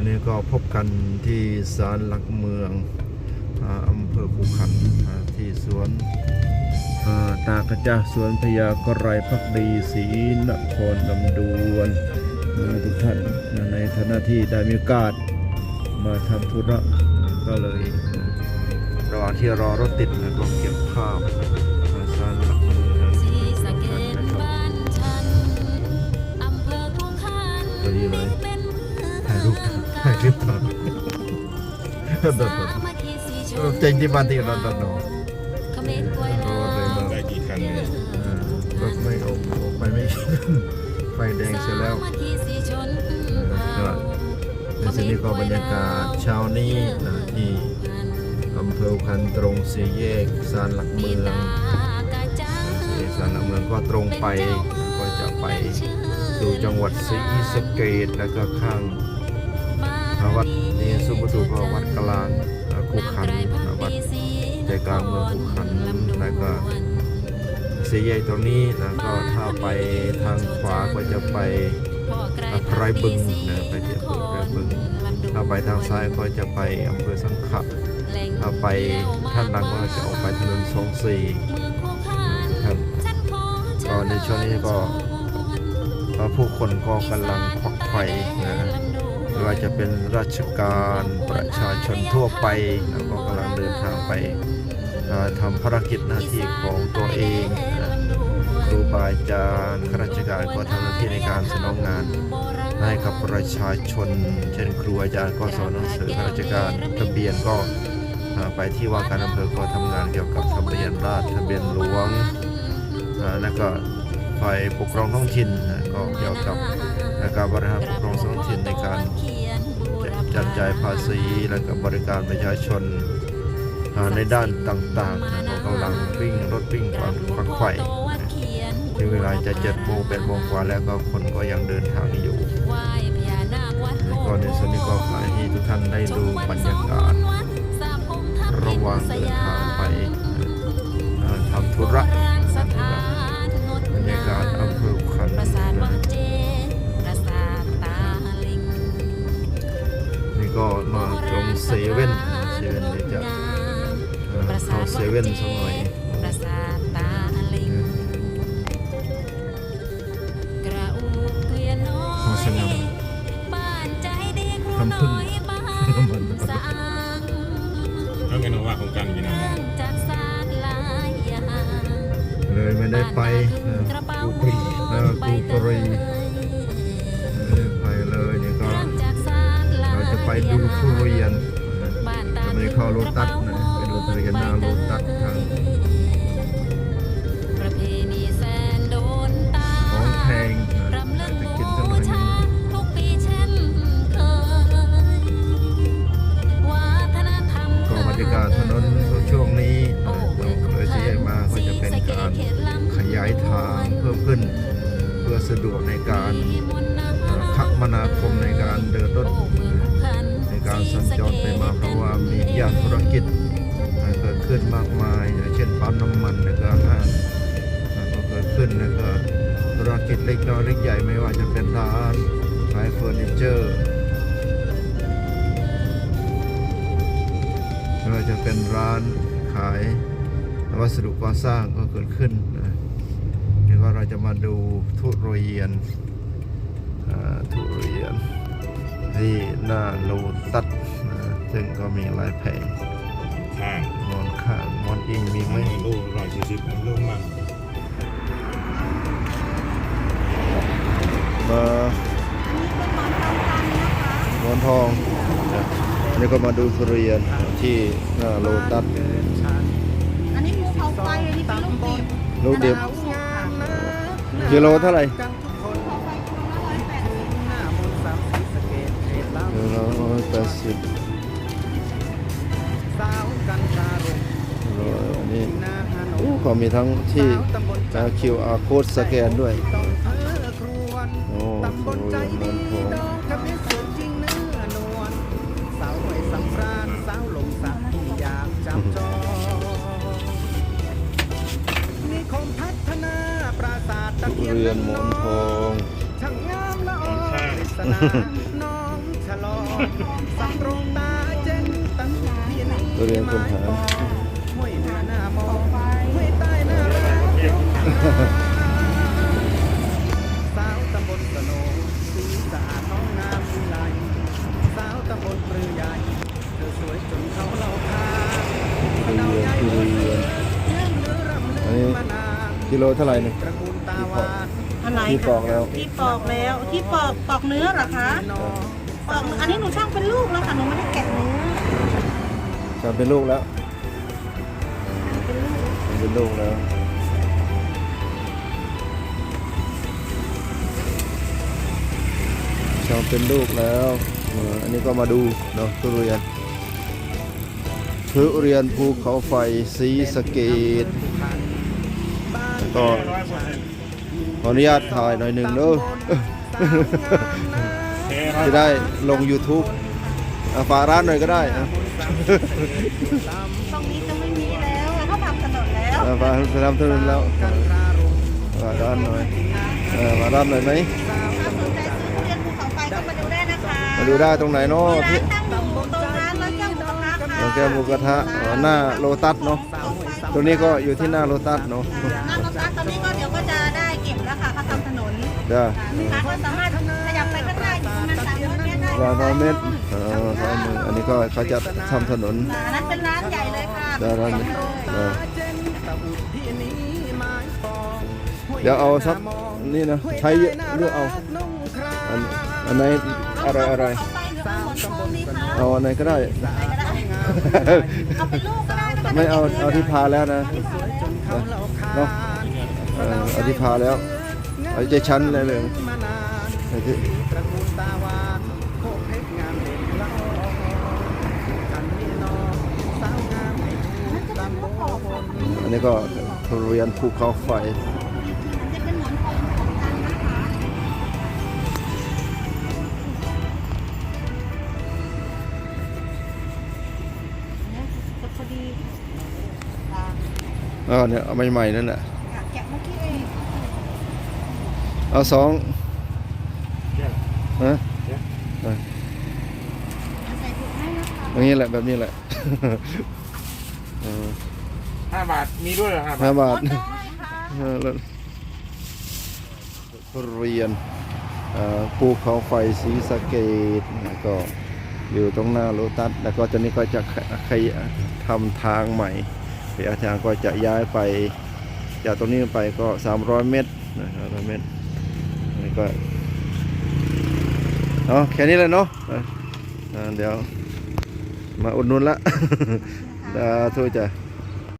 อันนี้ก็พบกันที่ศาลหลักเมืองอาอำเภอภูขันอ่าที่สวนอ่าตากระจาสวนพญากรไรพักดีศรีนครลำดวนอ่าทุกท่านในฐานะที่ได้มีโอกาสมาทำธุระก็เลยระหว่างที่รอรถติดนะก็เก็บภาพอ่าศาลหลักเมืองสีสะเกกันตนะครับบ้านฉันอำเภอคูขันพอดีเลย รูปเดินเจ๋งที่บ้านที่เราตโนเขมรกล้วยน้ได้กี่คันเนี่ยอ่ารถไม่ออกออกไปไม่ไฟแดงเสร็จแล้วสามัคคีสีชนก็ในส่วนนี้ก็บรรยากาศเช้านี้นะที่อำเภอคันตรงสี่แยกศาลหลักเมืองตาระจ่างสี่ศาลหลักเมืองก็ตรงไปก็จะไปสู่จังหวัดศรีสะเกษแล้วก็ข้าง วัดนี้สุภุก็วัดกลางคูขันวัดใจกลางเมืองภูขันแล้วก็สี่แยกตรงนี้นะก็ถ้าไปทางขวาก็จะไปไพรบึงนะไปที่อำเภอไรบึงถ้าไปทางซ้ายก็จะไปอำเภอสังขะถ้าไปท่านหลังก็จะออกไปถนนสองสี่ครับก็ในช่วงนี้ก็ผู้คนก็กำลังควักไข่นะ ว่าจะเป็นราชการประชาชนทั่วไปนะก็กำลังเดินทางไปอ่าทำภารกิจหน้าที่ของตัวเองนะครูบาอาจารย์ข้าราชการก็ทำหน้าที่ในการสนองงานให้กับประชาชน เช่นครูอาจารย์ก็สอนหนังสือข้าราชการทะเบียนก็ไปที่ว่าการอำเภอก็ทำงานเกี่ยวกับทะเบียนราษฎรทะเบียนหลวงแล้วก็ ฝ่ายปกครองท้องถิ่นนะก็เกี่ยวกับการบริหารปกครองท้องถิ่นในการจัดจ่ายภาษีและก็บริการประชาชนในด้านต่างๆนะก็กำลังวิ่งรถวิ่งความฝักไข่ที่เวลาจะเจ็ดโมงแปดโมงกว่าแล้วก็คนก็ยังเดินทางอยู่ก็ในส่วนนี้ก็ขอให้ทุกท่านได้ดูบรรยากาศระหว่างเดินทางไปทำธุระ รรยากาศอำเภอขันประสาทวันะงเจนประสาทตาลิงนี่ก็มาตรงเซเว่นเซเว่นเดี๋ยวจะเอ่อเข้าเซเว่นสักหน่อยประสาทตาลิงกระอูเกวียนน้อยเข้าสนามบ้านใจดีครูทำพึ่งน้อยบ้านสางแล้วไงน้องว่าของกันกี่น้องเนื่องจากศาสตร์หลายอย่าง เลยไม่ได้ไปเอ่อบ้านมากูขึ้นปกระเป๋ารีเอ่อกูปรีเลยไม่ได้ไปเลยเนี่ยก็เนื่องจากศาสตร์หลายเราจะไปดูทุเรียนนะบ้านตาจะไม่ได้เข้าโลตัสนะไปดูทุเรียนหน้าโลตัสทางประเพณีแสนโดนตาของแพงนะรำลึกไปบูกินสักหน่อยหนึชางทุกปีเช่นเคยวัฒนธรรมก็บรรยากาศถนนช่วงนี้ สะดวกในการคมนาคมในการเดินรถในการสัญจรไปมาเพราะว่ามีย่านธุรกิจเกิดขึ้นมากมาย เช่นปั๊มน้ำมันแล้วก็ห้างก็เกิดขึ้นแล้วก็ธุรกิจเล็กน้อยเล็กใหญ่ไม่ว่าจะเป็นร้านขายเฟอร์นิเจอร์ไม่ว่าจะเป็นร้านขายวัสดุก่อสร้างก็เกิดขึ้นนะ วก็เราจะมาดูทุเรียนอ่าทุเรียนที่หน้าโลตัสนะซึ่งก็มีหลายแผงข้างมอนข้างมอนอิงมีไหมไม่ลูกร้อยสี่สิบลูกมันมาหมอนทองนะอันนี้ก็มาดูทุเรียนที่หน้าโลตัสอันนี้ภูเขาไฟอันนี้เป็นลูกดิบลูกดิบ กิโลเท่าไหร่ภูเขาไฟคนละร้อยแปดสิบกิโลร้อยแปดสิบสาวกันตารุงร้อยอันนี้นาฮานโอ้ก็มีทั้งที่สาวตำบ QR code สแกนด้วยต้องเธอครวนโอ้ เรียนหมอนทองช่างงามละออริศนาน้องฉลองสังโรงตาเจนตั้งที่นี่ตัวเรียนคนหาห้วยหนือหน้ามองห้วยใต้หน้ารักสาวตำบลสโนสีสะอาดน้องงามวิไลสาวตำบลปรือใหญ่เธอสวยจนเขาเล่าคาทุเรียนเรียนอันนี้ กิโลเท่าไหร่เนี่ยตระกูลตาวานอะไรที่ปอกแล้ว ที่ปอกแล้วที่ปอกปอกเนื้อเหรอคะนอปอกอันนี้หนูช่างเป็นลูกแล้วค่ะหนูไม่ได้แกะเนื้อจะเป็นลูกแล้ว เป็นลูกแล้วชอบเป็นลูกแล้วเอออันนี้ก็มาดูเนาะทุเรียนทุเรียนภูเขาไฟสีสะเกต แล้วก็ขออนุญาตถ่ายหน่อยหนึ่งเด้อจะได้ลง YouTube อะฝากร้านหน่อยก็ได้อะตรงนี้จะไม่มีแล้วเขาทำถนนแล้วอะฝากทำถนนแล้วฝากร้านหน่อยเออฝากร้านหน่อยไหมถ้าสนใจซื้อทุเรียนภูเขาไฟก็มาดูได้นะคะมาดูได้ตรงไหนเนาะร้านที่ตั้งอยู่ตรงร้านร้านแก้วหมูกระทะค่ะร้านแก้วหมูกระทะอ๋อหน้าโลตัสเนาะ ตรงนี้ก็อยู่ที่หน้าโลตัสเนาะหน้าโลตัสตอนนี้ก็เดี๋ยวก็จะได้เก็บแล้วค่ะเขาทำถนนจ้าลูกค้าก็สามารถขยับไปข้างหน้าอยู่ประมาณสามร้อยเมตรได้ร้านร้อยเมตรเออร้อยเมตรอันนี้ก็เขาจะทำถนนร้านนั้นเป็นร้านใหญ่เลยค่ะจ้าร้านนี้เออเจนตะอุดที่นี้ไม้ฟองเดี๋ยวเอาสักนี่นะใช้เยอะเลือกเอานุ่งครามอันอันไหนอะไรอะไรเขาไปหรือเอาหมดทองดีคะเอาอันไหนก็ได้ไปก็ได้เอาเป็นลูกก็ ไม่เอาเอาที่พาแล้วนะเนาะเอาที่พาแล้วเอาใจชั้นเลยเลยมานานเอะกูลตาวานโคกเพชรเละอกันนี่นอสาวงามให้ดูตามโบนอันนี้ก็ทุเรียนภูเขาไฟ อ๋อเนี่ยเอาใหม่ๆนั่นแหละแกะเมื่อกี้เองเอาสองฮะเออใส่ถุงให้นะคะอย่างนี้แหละแบบนี้แหละเออห้าบาทมีด้วยเหรอห้าบาห้าทบาทได้ค่ะเออแล้วทุเรียนเอ่อภูเขาไฟสีสะเกตแล้วก็อยู่ตรงหน้าโลตัสแล้วก็ตอนนี้ก็จะขยทำทางใหม่ ขยายทางก็จะย้ายไปจากตรงนี้ไปก็ 300 เมตรนะครับ300เมตรนี่ก็เอาแค่นี้เลยเนาะอะอ่าเดี๋ยวมาอุดหนุนละดาทุจ้ะ